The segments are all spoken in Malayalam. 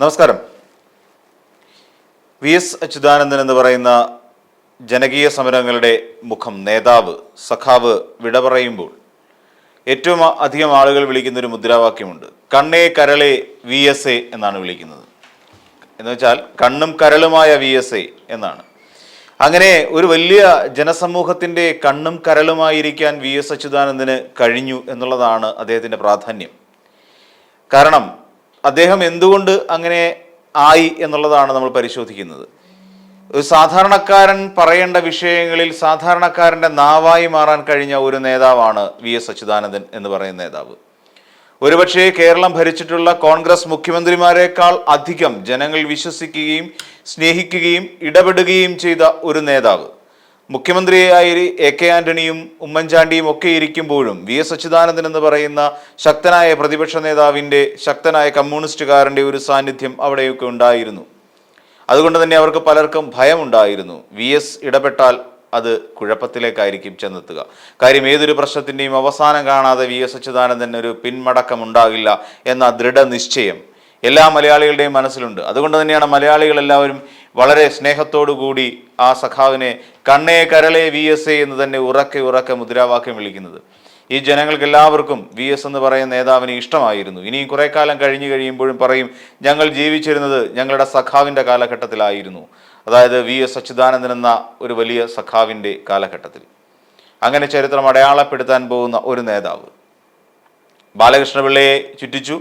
നമസ്കാരം. വി എസ് അച്യുതാനന്ദൻ എന്ന് പറയുന്ന ജനകീയ സമരങ്ങളുടെ മുഖം നേതാവ് സഖാവ് വിട പറയുമ്പോൾ ഏറ്റവും അധികം ആളുകൾ വിളിക്കുന്ന ഒരു മുദ്രാവാക്യമുണ്ട്. കണ്ണേ കരളെ വി എസ് എ എന്നാണ് വിളിക്കുന്നത്. എന്ന് വെച്ചാൽ കണ്ണും കരളുമായ വി എസ് എ എന്നാണ്. അങ്ങനെ ഒരു വലിയ ജനസമൂഹത്തിന്റെ കണ്ണും കരളുമായിരിക്കാൻ വി എസ് അച്യുതാനന്ദന് കഴിഞ്ഞു എന്നുള്ളതാണ് അദ്ദേഹത്തിന്റെ പ്രാധാന്യം. കാരണം അദ്ദേഹം എന്തുകൊണ്ട് അങ്ങനെ ആയി എന്നുള്ളതാണ് നമ്മൾ പരിശോധിക്കുന്നത്. ഒരു സാധാരണക്കാരൻ പറയേണ്ട വിഷയങ്ങളിൽ സാധാരണക്കാരന്റെ നാവായി മാറാൻ കഴിഞ്ഞ ഒരു നേതാവാണ് വി എസ് അച്യുതാനന്ദൻ എന്ന് പറയുന്ന നേതാവ്. ഒരുപക്ഷെ കേരളം ഭരിച്ചിട്ടുള്ള കോൺഗ്രസ് മുഖ്യമന്ത്രിമാരെക്കാൾ അധികം ജനങ്ങൾ വിശ്വസിക്കുകയും സ്നേഹിക്കുകയും ഇടപെടുകയും ചെയ്ത ഒരു നേതാവ്. മുഖ്യമന്ത്രിയായി എ കെ ആന്റണിയും ഉമ്മൻചാണ്ടിയും ഒക്കെ ഇരിക്കുമ്പോഴും വി എസ് അച്യുതാനന്ദൻ എന്ന് പറയുന്ന ശക്തനായ പ്രതിപക്ഷ നേതാവിന്റെ ശക്തനായ കമ്മ്യൂണിസ്റ്റുകാരന്റെ ഒരു സാന്നിധ്യം അവിടെയൊക്കെ ഉണ്ടായിരുന്നു. അതുകൊണ്ട് തന്നെ അവർക്ക് പലർക്കും ഭയമുണ്ടായിരുന്നു. വി എസ് ഇടപെട്ടാൽ അത് കുഴപ്പത്തിലേക്കായിരിക്കും ചെന്നെത്തുക. കാര്യം ഏതൊരു പ്രശ്നത്തിന്റെയും അവസാനം കാണാതെ വി എസ് അച്യുതാനന്ദൻ ഒരു പിന്മടക്കം ഉണ്ടാകില്ല എന്ന ദൃഢനിശ്ചയം എല്ലാ മലയാളികളുടെയും മനസ്സിലുണ്ട്. അതുകൊണ്ട് തന്നെയാണ് മലയാളികൾ എല്ലാവരും വളരെ കൂടി ആ സഖാവിനെ കണ്ണേ കരളെ വി എസ് എ എന്ന് തന്നെ ഉറക്കെ ഉറക്കെ മുദ്രാവാക്യം വിളിക്കുന്നത്. ഈ ജനങ്ങൾക്ക് എല്ലാവർക്കും വി എസ് എന്ന് പറയുന്ന നേതാവിനെ ഇഷ്ടമായിരുന്നു. ഇനിയും കുറെ കാലം കഴിഞ്ഞു കഴിയുമ്പോഴും പറയും ഞങ്ങൾ ജീവിച്ചിരുന്നത് ഞങ്ങളുടെ സഖാവിന്റെ കാലഘട്ടത്തിലായിരുന്നു. അതായത് വി എസ് അച്യുതാനന്ദൻ എന്ന ഒരു വലിയ സഖാവിന്റെ കാലഘട്ടത്തിൽ. അങ്ങനെ ചരിത്രം അടയാളപ്പെടുത്താൻ പോകുന്ന ഒരു നേതാവ്. ബാലകൃഷ്ണപിള്ളയെ ചുറ്റിച്ചു.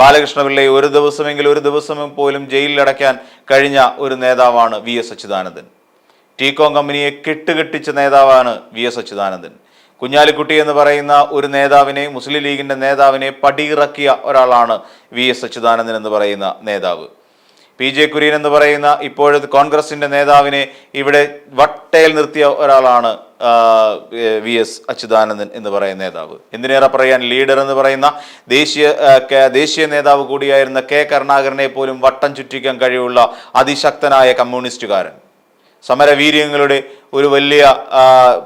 ബാലകൃഷ്ണപിള്ളയെ ഒരു ദിവസമെങ്കിലും ഒരു ദിവസം പോലും ജയിലിൽ അടയ്ക്കാൻ കഴിഞ്ഞ ഒരു നേതാവാണ് വി എസ് അച്യുതാനന്ദൻ. ടീകോം കമ്പനിയെ കെട്ടുകെട്ടിച്ച നേതാവാണ് വി എസ് അച്യുതാനന്ദൻ. കുഞ്ഞാലിക്കുട്ടി എന്ന് പറയുന്ന ഒരു നേതാവിനെ മുസ്ലിം ലീഗിന്റെ നേതാവിനെ പടിയിറക്കിയ ഒരാളാണ് വി എസ് അച്യുതാനന്ദൻ എന്ന് പറയുന്ന നേതാവ്. പി ജെ കുര്യൻ എന്ന് പറയുന്ന ഇപ്പോഴത്തെ കോൺഗ്രസിന്റെ നേതാവിനെ ഇവിടെ വട്ടയിൽ നിർത്തിയ ഒരാളാണ് വി എസ് അച്യുതാനന്ദൻ എന്ന് പറയുന്ന നേതാവ്. എന്തിനേറെ പറയാൻ ലീഡർ എന്ന് പറയുന്ന ദേശീയ ദേശീയ നേതാവ് കൂടിയായിരുന്ന കെ കരുണാകരനെ പോലും വട്ടം ചുറ്റിക്കാൻ കഴിവുള്ള അതിശക്തനായ കമ്മ്യൂണിസ്റ്റുകാരൻ. സമരവീര്യങ്ങളുടെ ഒരു വലിയ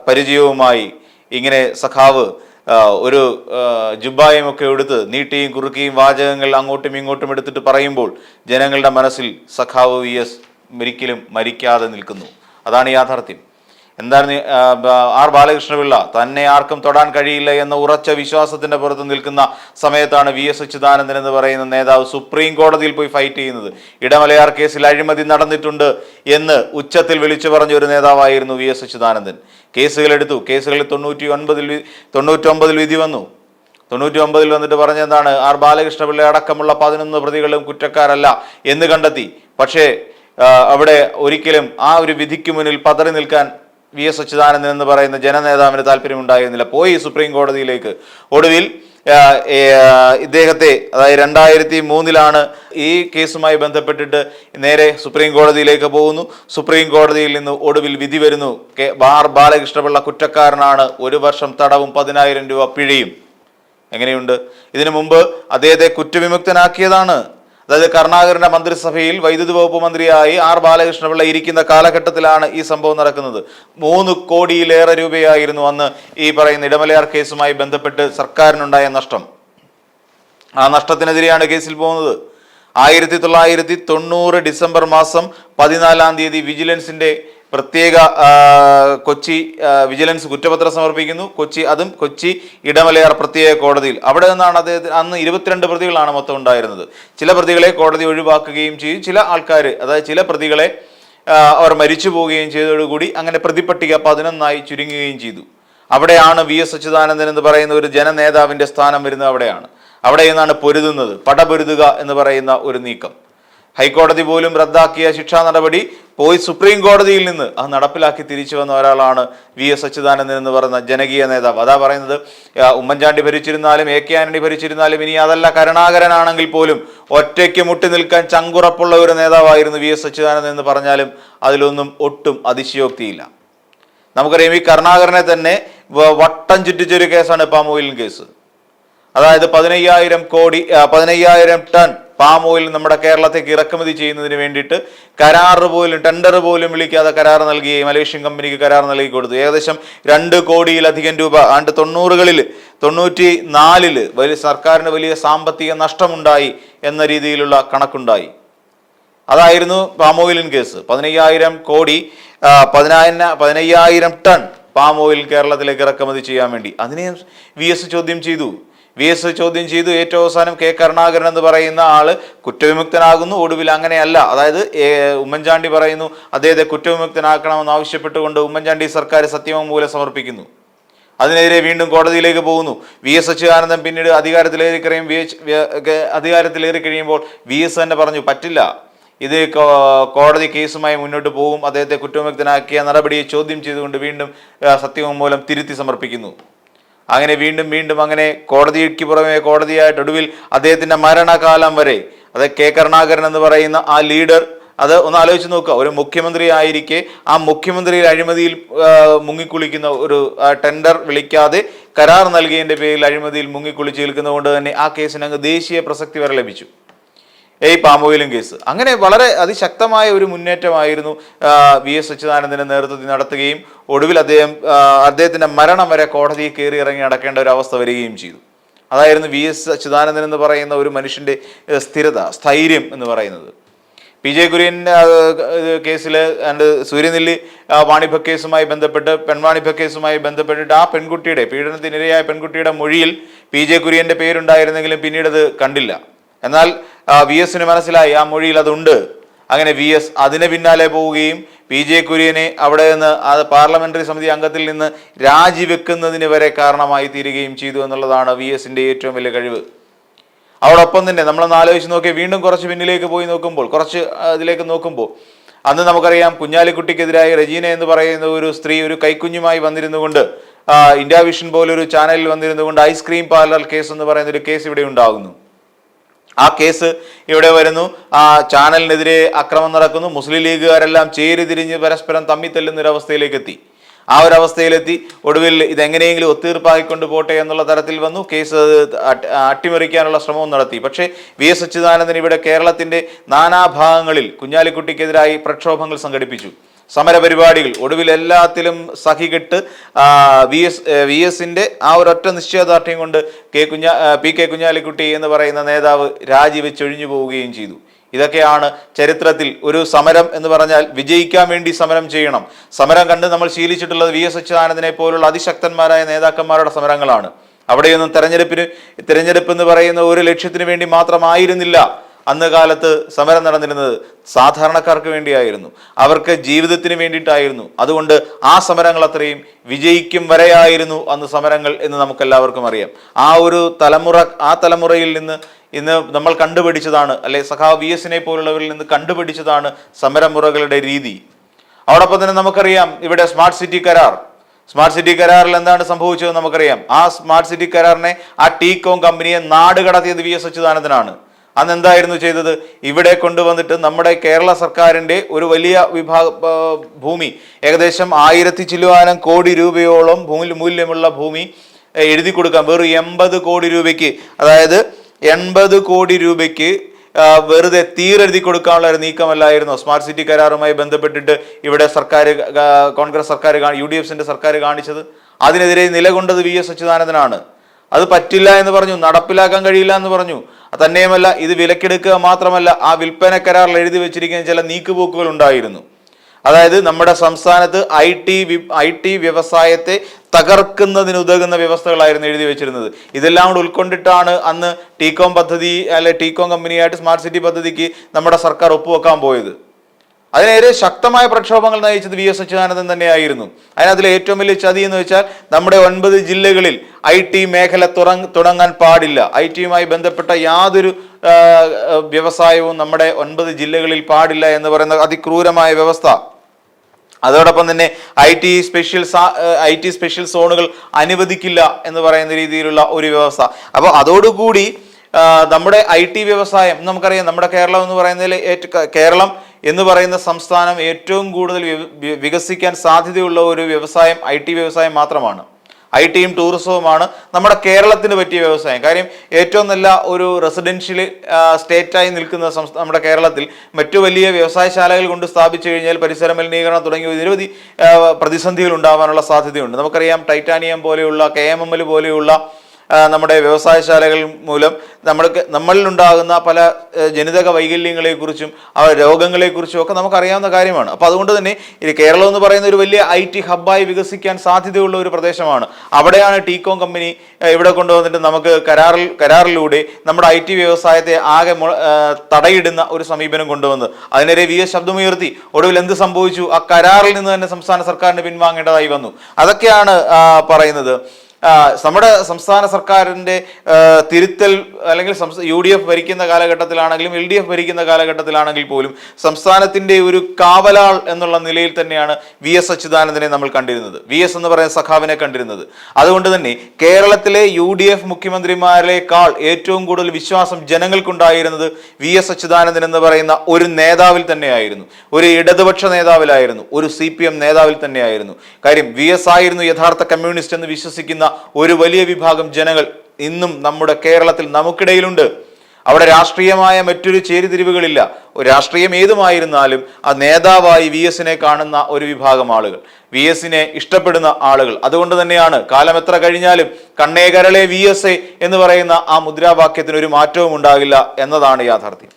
പരിചയവുമായി ഇങ്ങനെ സഖാവ് ഒരു ജുബായും ഒക്കെ എടുത്ത് നീട്ടിയും കുറുക്കിയും വാചകങ്ങൾ അങ്ങോട്ടും ഇങ്ങോട്ടും എടുത്തിട്ട് പറയുമ്പോൾ ജനങ്ങളുടെ മനസ്സിൽ സഖാവ് വി എസ് ഒരിക്കലും മരിക്കാതെ നിൽക്കുന്നു. അതാണ് യാഥാർത്ഥ്യം. എന്താണ് ആർ ബാലകൃഷ്ണപിള്ള തന്നെ ആർക്കും തൊടാൻ കഴിയില്ല എന്ന ഉറച്ച വിശ്വാസത്തിന്റെ പുറത്ത് നിൽക്കുന്ന സമയത്താണ് വി എസ് അച്യുതാനന്ദൻ എന്ന് പറയുന്ന നേതാവ് സുപ്രീം കോടതിയിൽ പോയി ഫൈറ്റ് ചെയ്യുന്നത്. ഇടമലയാർ കേസിൽ അഴിമതി നടന്നിട്ടുണ്ട് എന്ന് ഉച്ചത്തിൽ വിളിച്ചു പറഞ്ഞ ഒരു നേതാവായിരുന്നു വി എസ് അച്യുതാനന്ദൻ. കേസുകൾ എടുത്തു. കേസുകളിൽ തൊണ്ണൂറ്റി ഒൻപതിൽ തൊണ്ണൂറ്റി തൊണ്ണൂറ്റൊമ്പതിൽ വിധി വന്നു. തൊണ്ണൂറ്റി ഒമ്പതിൽ വന്നിട്ട് പറഞ്ഞെന്താണ് ആർ ബാലകൃഷ്ണപിള്ള അടക്കമുള്ള പതിനൊന്ന് പ്രതികളും കുറ്റക്കാരല്ല എന്ന് കണ്ടെത്തി. പക്ഷേ അവിടെ ഒരിക്കലും ആ ഒരു വിധിക്ക് മുന്നിൽ പതറി നിൽക്കാൻ വി എസ് അച്യുതാനന്ദൻ എന്ന് പറയുന്ന ജനനേതാവിന് താല്പര്യമുണ്ടായിരുന്നില്ല. പോയി സുപ്രീം കോടതിയിലേക്ക്. ഒടുവിൽ ഇദ്ദേഹത്തെ അതായത് രണ്ടായിരത്തി മൂന്നിലാണ് ഈ കേസുമായി ബന്ധപ്പെട്ടിട്ട് നേരെ സുപ്രീം കോടതിയിലേക്ക് പോകുന്നു. സുപ്രീം കോടതിയിൽ നിന്ന് ഒടുവിൽ വിധി വരുന്നു. കെ ബാർ ബാലകൃഷ്ണപിള്ള കുറ്റക്കാരനാണ്. ഒരു വർഷം തടവും പതിനായിരം രൂപ പിഴയും. എങ്ങനെയുണ്ട്? ഇതിനു മുമ്പ് അദ്ദേഹത്തെ കുറ്റവിമുക്തനാക്കിയതാണ്. അതായത് കർണാകരന്റെ മന്ത്രിസഭയിൽ വൈദ്യുതി വകുപ്പ് മന്ത്രിയായി ആർ ബാലകൃഷ്ണപിള്ള ഇരിക്കുന്ന കാലഘട്ടത്തിലാണ് ഈ സംഭവം നടക്കുന്നത്. മൂന്ന് കോടിയിലേറെ രൂപയായിരുന്നു അന്ന് ഈ പറയുന്ന ഇടമലയാർ കേസുമായി ബന്ധപ്പെട്ട് സർക്കാരിനുണ്ടായ നഷ്ടം. ആ നഷ്ടത്തിനെതിരെയാണ് കേസിൽ പോകുന്നത്. ആയിരത്തി തൊള്ളായിരത്തി തൊണ്ണൂറ് ഡിസംബർ മാസം പതിനാലാം തീയതി വിജിലൻസിന്റെ പ്രത്യേക കൊച്ചി വിജിലൻസ് കുറ്റപത്രം സമർപ്പിക്കുന്നു. കൊച്ചി അതും കൊച്ചി ഇടമലയാർ പ്രത്യേക കോടതിയിൽ. അവിടെ നിന്നാണ് അദ്ദേഹത്തിന് അന്ന് ഇരുപത്തിരണ്ട് പ്രതികളാണ് മൊത്തം ഉണ്ടായിരുന്നത്. ചില പ്രതികളെ കോടതി ഒഴിവാക്കുകയും ചെയ്യും. ചില ആൾക്കാർ അതായത് ചില പ്രതികളെ അവർ മരിച്ചു പോവുകയും ചെയ്തതോടുകൂടി അങ്ങനെ പ്രതിപട്ടിക പതിനൊന്നായി ചുരുങ്ങുകയും ചെയ്തു. അവിടെയാണ് വി എസ് അച്യുതാനന്ദൻ എന്ന് പറയുന്ന ഒരു ജനനേതാവിന്റെ സ്ഥാനം വരുന്നത് അവിടെയാണ്. അവിടെ നിന്നാണ് പൊരുതുന്നത്. പടപൊരുതുക എന്ന് പറയുന്ന ഒരു നീക്കം. ഹൈക്കോടതി പോലും റദ്ദാക്കിയ ശിക്ഷാ നടപടി പോയി സുപ്രീം കോടതിയിൽ നിന്ന് അത് നടപ്പിലാക്കി തിരിച്ചു വന്ന ഒരാളാണ് വി എസ് അച്യുതാനന്ദൻ എന്ന് പറയുന്ന ജനകീയ നേതാവ്. അതാ പറയുന്നത് ഉമ്മൻചാണ്ടി ഭരിച്ചിരുന്നാലും എ കെ ആന്റണി ഭരിച്ചിരുന്നാലും ഇനി അതല്ല കരുണാകരനാണെങ്കിൽ പോലും ഒറ്റയ്ക്ക് മുട്ടി നിൽക്കാൻ ചങ്കുറപ്പുള്ള ഒരു നേതാവായിരുന്നു വി എസ് അച്യുതാനന്ദൻ എന്ന് പറഞ്ഞാലും അതിലൊന്നും ഒട്ടും അതിശയോക്തിയില്ല. നമുക്കറിയാം ഈ കരുണാകരനെ തന്നെ വട്ടം ചുറ്റിച്ചൊരു കേസാണ് പാം ഓയിലിൻ കേസ്. അതായത് പതിനയ്യായിരം കോടി പതിനയ്യായിരം ടൺ പാം ഓയിൽ നമ്മുടെ കേരളത്തേക്ക് ഇറക്കുമതി ചെയ്യുന്നതിന് വേണ്ടിയിട്ട് കരാർ പോലും ടെൻഡർ പോലും വിളിക്കാതെ കരാർ നൽകി മലേഷ്യൻ കമ്പനിക്ക് കരാർ നൽകി കൊടുത്തു. ഏകദേശം രണ്ട് കോടിയിലധികം രൂപ ആണ്ട് തൊണ്ണൂറുകളിൽ തൊണ്ണൂറ്റി നാലിൽ വലിയ സർക്കാരിന് വലിയ സാമ്പത്തിക നഷ്ടമുണ്ടായി എന്ന രീതിയിലുള്ള കണക്കുണ്ടായി. അതായിരുന്നു പാം ഓയിലിൻ കേസ്. പതിനയ്യായിരം കോടി പതിനായിരം പതിനയ്യായിരം ടൺ പാം ഓയിൽ കേരളത്തിലേക്ക് ഇറക്കുമതി ചെയ്യാൻ വേണ്ടി. അതിനെ വി എസ് ചോദ്യം ചെയ്തു. വി എസ് ചോദ്യം ചെയ്തു. ഏറ്റവും അവസാനം കെ കരുണാകരൻ എന്ന് പറയുന്ന ആൾ കുറ്റവിമുക്തനാകുന്നു. ഒടുവിൽ അങ്ങനെയല്ല. അതായത് ഉമ്മൻചാണ്ടി പറയുന്നു അദ്ദേഹത്തെ കുറ്റവിമുക്തനാക്കണമെന്ന് ആവശ്യപ്പെട്ടുകൊണ്ട് ഉമ്മൻചാണ്ടി സർക്കാർ സത്യവാങ്മൂലം സമർപ്പിക്കുന്നു. അതിനെതിരെ വീണ്ടും കോടതിയിലേക്ക് പോകുന്നു. വി എസ് അച്യുതാനന്ദൻ പിന്നീട് അധികാരത്തിലേറി കഴിയും. വി എച്ച് അധികാരത്തിലേറി കഴിയുമ്പോൾ വി എസ് തന്നെ പറഞ്ഞു പറ്റില്ല. ഇത് കോടതി കേസുമായി മുന്നോട്ട് പോകും. അദ്ദേഹത്തെ കുറ്റവിമുക്തനാക്കിയ നടപടിയെ ചോദ്യം ചെയ്തുകൊണ്ട് വീണ്ടും സത്യവും സത്യവാങ്മൂലം തിരുത്തി സമർപ്പിക്കുന്നു. അങ്ങനെ വീണ്ടും വീണ്ടും അങ്ങനെ കോടതിക്ക് പുറമെ കോടതിയായിട്ട് ഒടുവിൽ അദ്ദേഹത്തിന്റെ മരണകാലം വരെ അത് കെ കരുണാകരൻ എന്ന് പറയുന്ന ആ ലീഡർ അത് ഒന്ന് ആലോചിച്ച് നോക്കുക. ഒരു മുഖ്യമന്ത്രി ആയിരിക്കെ ആ മുഖ്യമന്ത്രിയിൽ അഴിമതിയിൽ മുങ്ങിക്കുളിക്കുന്ന ഒരു ടെൻഡർ വിളിക്കാതെ കരാർ നൽകിയതിന്റെ പേരിൽ അഴിമതിയിൽ മുങ്ങിക്കുളിച്ച് നിൽക്കുന്നതുകൊണ്ട് തന്നെ ആ കേസിന് അങ്ങ് ദേശീയ പ്രസക്തി വരെ ലഭിച്ചു. ഈ പാമോയിലും കേസ്. അങ്ങനെ വളരെ അതിശക്തമായ ഒരു മുന്നേറ്റമായിരുന്നു വി എസ് അച്യുതാനന്ദന്റെ നേതൃത്വത്തിൽ നടത്തുകയും ഒടുവിൽ അദ്ദേഹം അദ്ദേഹത്തിന്റെ മരണം വരെ കോടതിയിൽ കയറി ഇറങ്ങി നടക്കേണ്ട ഒരു അവസ്ഥ വരികയും ചെയ്തു. അതായിരുന്നു വി എസ് അച്യുതാനന്ദൻ എന്ന് പറയുന്ന ഒരു മനുഷ്യന്റെ സ്ഥിരത സ്ഥൈര്യം എന്ന് പറയുന്നത്. പി ജെ കുര്യൻ കേസിൽ ആൻഡ് സൂര്യനെല്ലി വാണിഭ കേസുമായി ബന്ധപ്പെട്ട് പെൺവാണിഭ കേസുമായി ബന്ധപ്പെട്ടിട്ട് ആ പെൺകുട്ടിയുടെ പീഡനത്തിനിരയായ പെൺകുട്ടിയുടെ മൊഴിയിൽ പി ജെ കുര്യന്റെ പേരുണ്ടായിരുന്നെങ്കിലും പിന്നീട് അത് കണ്ടില്ല. എന്നാൽ വി എസിന് മനസ്സിലായി ആ മൊഴിയിൽ അതുണ്ട്. അങ്ങനെ വി എസ് അതിന് പിന്നാലെ പോവുകയും പി ജെ കുര്യനെ അവിടെ നിന്ന് അത് പാർലമെന്ററി സമിതി അംഗത്തിൽ നിന്ന് രാജിവെക്കുന്നതിന് വരെ കാരണമായി തീരുകയും ചെയ്തു എന്നുള്ളതാണ് വി എസിന്റെ ഏറ്റവും വലിയ കഴിവ്. അവടൊപ്പം തന്നെ നമ്മളൊന്ന് ആലോചിച്ച് നോക്കി വീണ്ടും കുറച്ച് പിന്നിലേക്ക് പോയി നോക്കുമ്പോൾ കുറച്ച് ഇതിലേക്ക് നോക്കുമ്പോൾ അന്ന് നമുക്കറിയാം കുഞ്ഞാലിക്കുട്ടിക്കെതിരായി റജീന എന്ന് പറയുന്ന ഒരു സ്ത്രീ ഒരു കൈക്കുഞ്ഞുമായി വന്നിരുന്നുകൊണ്ട് ഇന്ത്യ വിഷൻ പോലൊരു ചാനലിൽ വന്നിരുന്നുകൊണ്ട് ഐസ്ക്രീം പാർലർ കേസ് എന്ന് പറയുന്ന ഒരു കേസ് ഇവിടെ ഉണ്ടാകുന്നു. ആ കേസ് ഇവിടെ വരുന്നു. ആ ചാനലിനെതിരെ അക്രമം നടക്കുന്നു. മുസ്ലിം ലീഗുകാരെല്ലാം ചേരി തിരിഞ്ഞ് പരസ്പരം തമ്മി തല്ലുന്ന ഒരു അവസ്ഥയിലേക്ക് എത്തി ആ ഒരു അവസ്ഥയിലെത്തി. ഒടുവിൽ ഇതെങ്ങനെയെങ്കിലും ഒത്തീർപ്പാക്കിക്കൊണ്ട് പോട്ടെ എന്നുള്ള തരത്തിൽ വന്നു. കേസ് അട്ടിമറിക്കാനുള്ള ശ്രമവും നടത്തി. പക്ഷേ വി എസ് അച്യുതാനന്ദൻ ഇവിടെ കേരളത്തിന്റെ നാനാഭാഗങ്ങളിൽ കുഞ്ഞാലിക്കുട്ടിക്കെതിരായി പ്രക്ഷോഭങ്ങൾ സംഘടിപ്പിച്ചു. സമരപരിപാടികൾ. ഒടുവിൽ എല്ലാത്തിലും സഹികെട്ട് വി എസ് വി എസിന്റെ ആ ഒരൊറ്റ നിശ്ചയദാർഢ്യം കൊണ്ട് കെ കുഞ്ഞാ പി കെ കുഞ്ഞാലിക്കുട്ടി എന്ന് പറയുന്ന നേതാവ് രാജിവെച്ചൊഴിഞ്ഞു പോവുകയും ചെയ്തു. ഇതൊക്കെയാണ് ചരിത്രത്തിൽ ഒരു സമരം എന്ന് പറഞ്ഞാൽ വിജയിക്കാൻ വേണ്ടി സമരം ചെയ്യണം. സമരം കണ്ട് നമ്മൾ ശീലിച്ചിട്ടുള്ളത് വി എസ് അച്യുതാനന്ദനെ പോലുള്ള അതിശക്തന്മാരായ നേതാക്കന്മാരുടെ സമരങ്ങളാണ്. അവിടെയൊന്നും തെരഞ്ഞെടുപ്പിന് തിരഞ്ഞെടുപ്പ് എന്ന് പറയുന്ന ഒരു ലക്ഷ്യത്തിന് വേണ്ടി മാത്രമായിരുന്നില്ല. അന്ന് കാലത്ത് സമരം നടന്നിരുന്നത് സാധാരണക്കാർക്ക് വേണ്ടിയായിരുന്നു. അവർക്ക് ജീവിതത്തിന് വേണ്ടിയിട്ടായിരുന്നു. അതുകൊണ്ട് ആ സമരങ്ങൾ അത്രയും വിജയിക്കും വരെയായിരുന്നു അന്ന് സമരങ്ങൾ എന്ന് നമുക്കെല്ലാവർക്കും അറിയാം. ആ ഒരു തലമുറ ആ തലമുറയിൽ നിന്ന് ഇന്ന് നമ്മൾ കണ്ടുപിടിച്ചതാണ് അല്ലെ സഖാവ് വി എസിനെ പോലുള്ളവരിൽ നിന്ന് കണ്ടുപിടിച്ചതാണ് സമരമുറകളുടെ രീതി. അതോടൊപ്പം തന്നെ നമുക്കറിയാം ഇവിടെ സ്മാർട്ട് സിറ്റി കരാർ. സ്മാർട്ട് സിറ്റി കരാറിൽ എന്താണ് സംഭവിച്ചതെന്ന് നമുക്കറിയാം. ആ സ്മാർട്ട് സിറ്റി കരാറിനെ ആ ടീകോം കമ്പനിയെ നാട് കടത്തിയത് വി എസ് അച്യുതാനന്ദനാണ്. അന്ന് എന്തായിരുന്നു ചെയ്തത്? ഇവിടെ കൊണ്ടുവന്നിട്ട് നമ്മുടെ കേരള സർക്കാരിന്റെ ഒരു വലിയ വിഭാഗ ഭൂമി ഏകദേശം ആയിരത്തി ചില്ലുവാനം കോടി രൂപയോളം ഭൂമി മൂല്യമുള്ള ഭൂമി എഴുതി കൊടുക്കാം. വെറും എൺപത് കോടി രൂപയ്ക്ക്. അതായത് എൺപത് കോടി രൂപയ്ക്ക് വെറുതെ തീരെഴുതി കൊടുക്കാനുള്ള ഒരു നീക്കമല്ലായിരുന്നു. സ്മാർട്ട് സിറ്റി കരാറുമായി ബന്ധപ്പെട്ടിട്ട് ഇവിടെ സർക്കാർ കോൺഗ്രസ് സർക്കാർ യു ഡി എഫിന്റെ സർക്കാർ കാണിച്ചത്. അതിനെതിരെ നിലകൊണ്ടത് വി എസ് അച്യുതാനന്ദനാണ്. അത് പറ്റില്ല എന്ന് പറഞ്ഞു. നടപ്പിലാക്കാൻ കഴിയില്ല എന്ന് പറഞ്ഞു. തന്നെയുമല്ല ഇത് വിലക്കെടുക്കുക മാത്രമല്ല ആ വിൽപ്പന കരാറിൽ എഴുതി വെച്ചിരിക്കുന്ന ചില നീക്കുപോക്കുകൾ ഉണ്ടായിരുന്നു. അതായത് നമ്മുടെ സംസ്ഥാനത്ത് ഐ ടി ഐ ടി വ്യവസായത്തെ തകർക്കുന്നതിന് ഉതകുന്ന വ്യവസ്ഥകളായിരുന്നു എഴുതി വെച്ചിരുന്നത്. ഇതെല്ലാം കൂടെ ഉൾക്കൊണ്ടിട്ടാണ് അന്ന് ടീകോം പദ്ധതി അല്ലെ ടീകോം കമ്പനിയായിട്ട് സ്മാർട്ട് സിറ്റി പദ്ധതിക്ക് നമ്മുടെ സർക്കാർ ഒപ്പുവെക്കാൻ പോയത്. അതിനേറെ ശക്തമായ പ്രക്ഷോഭങ്ങൾ നയിച്ചത് വി എസ് അച്യുതാനന്ദൻ തന്നെയായിരുന്നു. അതിനകത്തിൽ ഏറ്റവും വലിയ ചതി എന്ന് വെച്ചാൽ നമ്മുടെ ഒൻപത് ജില്ലകളിൽ ഐ ടി മേഖല തുടങ്ങാൻ പാടില്ല. ഐ ടിയുമായി ബന്ധപ്പെട്ട യാതൊരു വ്യവസായവും നമ്മുടെ ഒൻപത് ജില്ലകളിൽ പാടില്ല എന്ന് പറയുന്ന അതിക്രൂരമായ വ്യവസ്ഥ. അതോടൊപ്പം തന്നെ I T special I T special സോണുകൾ അനുവദിക്കില്ല എന്ന് പറയുന്ന രീതിയിലുള്ള ഒരു വ്യവസ്ഥ. അപ്പോൾ അതോടുകൂടി നമ്മുടെ ഐ ടി വ്യവസായം നമുക്കറിയാം നമ്മുടെ കേരളം എന്ന് പറയുന്നതിൽ കേരളം എന്ന് പറയുന്ന സംസ്ഥാനം ഏറ്റവും കൂടുതൽ വികസിക്കാൻ സാധ്യതയുള്ള ഒരു വ്യവസായം ഐ ടി വ്യവസായം മാത്രമാണ്. ഐ ടിയും ടൂറിസവുമാണ് നമ്മുടെ കേരളത്തിന് പറ്റിയ വ്യവസായം. കാര്യം ഏറ്റവും നല്ല ഒരു റെസിഡൻഷ്യൽ സ്റ്റേറ്റായി നിൽക്കുന്ന സംസ്ഥാന നമ്മുടെ കേരളത്തിൽ മറ്റു വലിയ വ്യവസായശാലകൾ കൊണ്ട് സ്ഥാപിച്ചു കഴിഞ്ഞാൽ പരിസര മലിനീകരണം തുടങ്ങിയ നിരവധി പ്രതിസന്ധികൾ ഉണ്ടാവാനുള്ള സാധ്യതയുണ്ട്. നമുക്കറിയാം ടൈറ്റാനിയം പോലെയുള്ള കെ എം എം എൽ പോലെയുള്ള നമ്മുടെ വ്യവസായശാലകൾ മൂലം നമ്മൾക്ക് നമ്മളിലുണ്ടാകുന്ന പല ജനിതക വൈകല്യങ്ങളെക്കുറിച്ചും ആ രോഗങ്ങളെക്കുറിച്ചും ഒക്കെ നമുക്കറിയാവുന്ന കാര്യമാണ്. അപ്പോൾ അതുകൊണ്ട് തന്നെ ഇത് കേരളം എന്ന് പറയുന്ന ഒരു വലിയ ഐ ടി ഹബ്ബായി വികസിക്കാൻ സാധ്യതയുള്ള ഒരു പ്രദേശമാണ്. അവിടെയാണ് ടീകോം കമ്പനി ഇവിടെ കൊണ്ടുവന്നിട്ട് നമുക്ക് കരാറിൽ കരാറിലൂടെ നമ്മുടെ ഐ ടി വ്യവസായത്തെ ആകെ തടയിടുന്ന ഒരു സമീപനം കൊണ്ടുവന്നത്. അതിനെതിരെ വി എസ് ശബ്ദമുയർത്തി ഒടുവിൽ എന്ത് സംഭവിച്ചു? ആ കരാറിൽ നിന്ന് തന്നെ സംസ്ഥാന സർക്കാരിന് പിൻവാങ്ങേണ്ടതായി വന്നു. അതൊക്കെയാണ് പറയുന്നത്. നമ്മുടെ സംസ്ഥാന സർക്കാരിന്റെ ആ, തിരുത്തൽ അല്ലെങ്കിൽ യു ഡി എഫ് ഭരിക്കുന്ന കാലഘട്ടത്തിലാണെങ്കിലും എൽ ഡി എഫ് ഭരിക്കുന്ന കാലഘട്ടത്തിലാണെങ്കിൽ പോലും സംസ്ഥാനത്തിന്റെ ഒരു കാവലാൾ എന്നുള്ള നിലയിൽ തന്നെയാണ് വി എസ് അച്യുതാനന്ദനെ നമ്മൾ കണ്ടിരുന്നത്. വി എസ് എന്ന് പറയുന്ന സഖാവിനെ കണ്ടിരുന്നത്. അതുകൊണ്ട് തന്നെ കേരളത്തിലെ യു ഡി എഫ് മുഖ്യമന്ത്രിമാരെക്കാൾ ഏറ്റവും കൂടുതൽ വിശ്വാസം ജനങ്ങൾക്കുണ്ടായിരുന്നത് വി എസ് അച്യുതാനന്ദൻ എന്ന് പറയുന്ന ഒരു നേതാവിൽ തന്നെയായിരുന്നു. ഒരു ഇടതുപക്ഷ നേതാവിലായിരുന്നു. ഒരു സി പി എം നേതാവിൽ തന്നെയായിരുന്നു. കാര്യം വി എസ് ആയിരുന്നു യഥാർത്ഥ കമ്മ്യൂണിസ്റ്റ് എന്ന് വിശ്വസിക്കുന്ന ഒരു വലിയ വിഭാഗം ജനങ്ങൾ ഇന്നും നമ്മുടെ കേരളത്തിൽ നമുക്കിടയിലുണ്ട്. അവിടെ രാഷ്ട്രീയമായ മറ്റൊരു ചേരിതിരിവുകളില്ല. രാഷ്ട്രീയം ഏതുമായിരുന്നാലും ആ നേതാവായി വി എസിനെ കാണുന്ന ഒരു വിഭാഗം ആളുകൾ. വി എസിനെ ഇഷ്ടപ്പെടുന്ന ആളുകൾ. അതുകൊണ്ട് തന്നെയാണ് കാലം എത്ര കഴിഞ്ഞാലും കണ്ണേകരളെ വി എസ് എന്ന് പറയുന്ന ആ മുദ്രാവാക്യത്തിന് ഒരു മാറ്റവും ഉണ്ടാകില്ല എന്നതാണ് യാഥാർത്ഥ്യം.